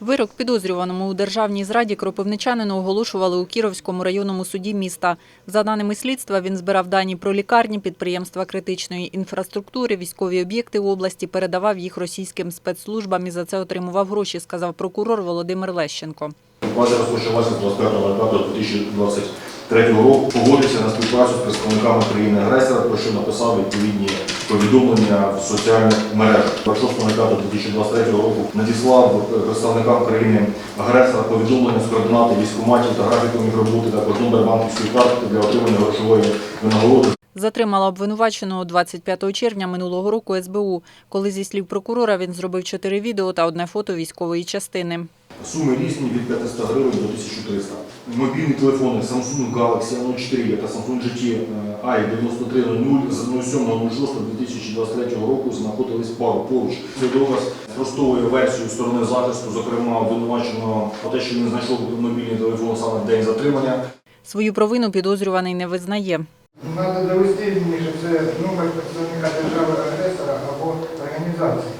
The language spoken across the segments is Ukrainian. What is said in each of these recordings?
Вирок підозрюваному у державній зраді кропивничанину оголошували у Кіровському районному суді міста. За даними слідства, він збирав дані про лікарні, підприємства критичної інфраструктури, військові об'єкти в області, передавав їх російським спецслужбам і за це отримував гроші, сказав прокурор Володимир Лещенко. База розпочалася 25 листопада 2020 2023 року погодився на співпрацю з представниками країни-агресора, про що написав відповідні повідомлення в соціальних мережах. 26 лютого 2023 року надіслав представникам країни-агресора повідомлення з координати військоматів та графіком їх роботи, також номер банківської картки для отримання грошової винагороди. Затримала обвинуваченого 25 червня минулого року СБУ, коли, зі слів прокурора, він зробив чотири відео та одне фото військової частини. Суми різні від 500 гривень до 1300. Мобільні телефони Samsung Galaxy A04 та Samsung GT i9300 з 07.06.2023 року знаходились пару поруч. Цей доказ спростовує версію сторони захисту, зокрема обвинуваченого про те, що він знайшов мобільний телефон саме в день затримання. Свою провину підозрюваний не визнає. Треба довести мені, що це номер представника держави-агресора або організації.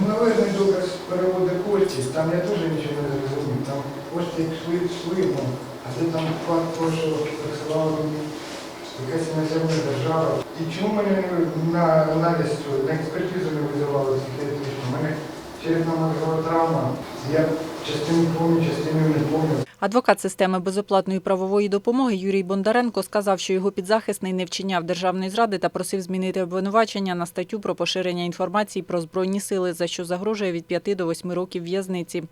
Неналежний доказ переводу коштів, там я теж нічого не зрозумів. Там кошти йшли, йшли, ну, а де там факт того, що присилала мені якась іноземна держава. І чому мене на аналіз, на експертизу не визивали психіатричну? У мене черепно-мозгова травма, я частину пам'ятаю, частину не пам'ятаю. Адвокат системи безоплатної правової допомоги Юрій Бондаренко сказав, що його підзахисний не вчиняв державної зради та просив змінити обвинувачення на статтю про поширення інформації про збройні сили, за що загрожує від 5 до 8 років в'язниці.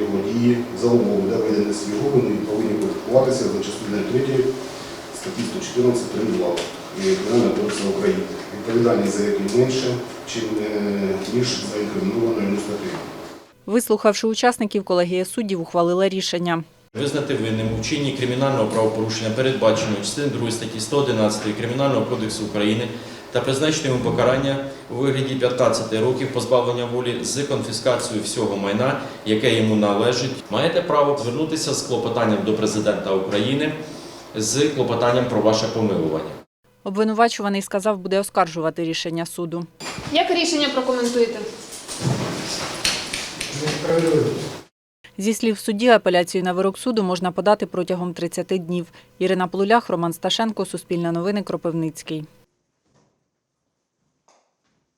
Його дії за умови для ведення своїх органів повинні кваліфікуватися за частиною 3 статті 114 прим. 2 Кримінального кодексу України. Відповідальність за яку менше, е, ніж за інкримінованою статтею. Вислухавши учасників, колегія суддів ухвалила рішення. Визнати винним у чині кримінального правопорушення, передбаченого частиною 2 статті 111 Кримінального кодексу України та призначити йому покарання у вигляді 15 років позбавлення волі з конфіскацією всього майна, яке йому належить. Маєте право звернутися з клопотанням до президента України з клопотанням про ваше помилування. Обвинувачуваний сказав, буде оскаржувати рішення суду. Як рішення прокоментуєте? Несправедливо. Зі слів судді, апеляцію на вирок суду можна подати протягом 30 днів. Ірина Полулях, Роман Сташенко, Суспільне новини, Кропивницький.